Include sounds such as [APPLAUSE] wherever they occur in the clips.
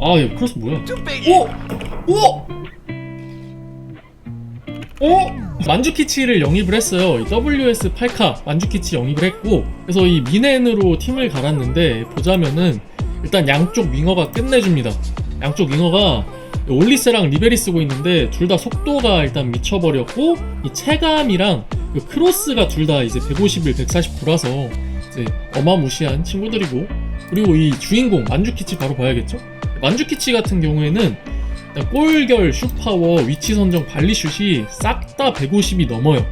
아, 야, 크로스 뭐야? 뚝배기 오! 오! 오! 만주키치를 영입을 했어요. 이 WS 8카 만주키치 영입을 했고, 그래서 이 미넨으로 팀을 갈았는데, 보자면은, 일단 양쪽 윙어가 끝내줍니다. 양쪽 윙어가 올리스랑 리베리 쓰고 있는데, 둘 다 속도가 일단 미쳐버렸고, 이 체감이랑 그 크로스가 둘 다 이제 151, 149라서, 이제 어마무시한 친구들이고, 그리고 이 주인공 만주키치 바로 봐야겠죠? 만주키치 같은 경우에는 골결, 슛파워, 위치 선정, 발리슛이 싹 다 150이 넘어요.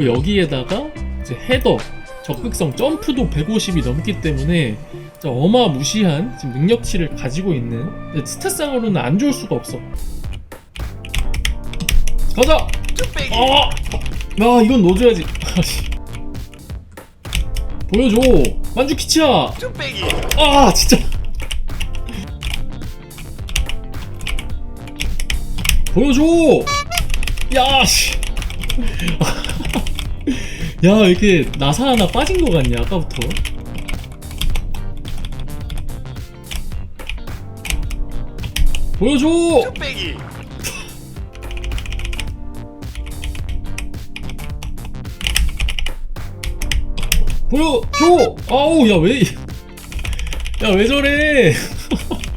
여기에다가 이제 헤더, 적극성, 점프도 150이 넘기 때문에 어마무시한 지금 능력치를 가지고 있는 스탯상으로는 안 좋을 수가 없어. 가자! 뚝배기 아! 야 이건 넣어줘야지. [LAUGHS] 보여줘. 만주키치야. 아 진짜 보여줘! 야 씨. [LAUGHS] 야 이렇게 나사 하나 빠진 거 같냐 아까부터? 보여줘! 뚝배기. 보여줘! 아우 야 왜 야 왜 저래 [LAUGHS]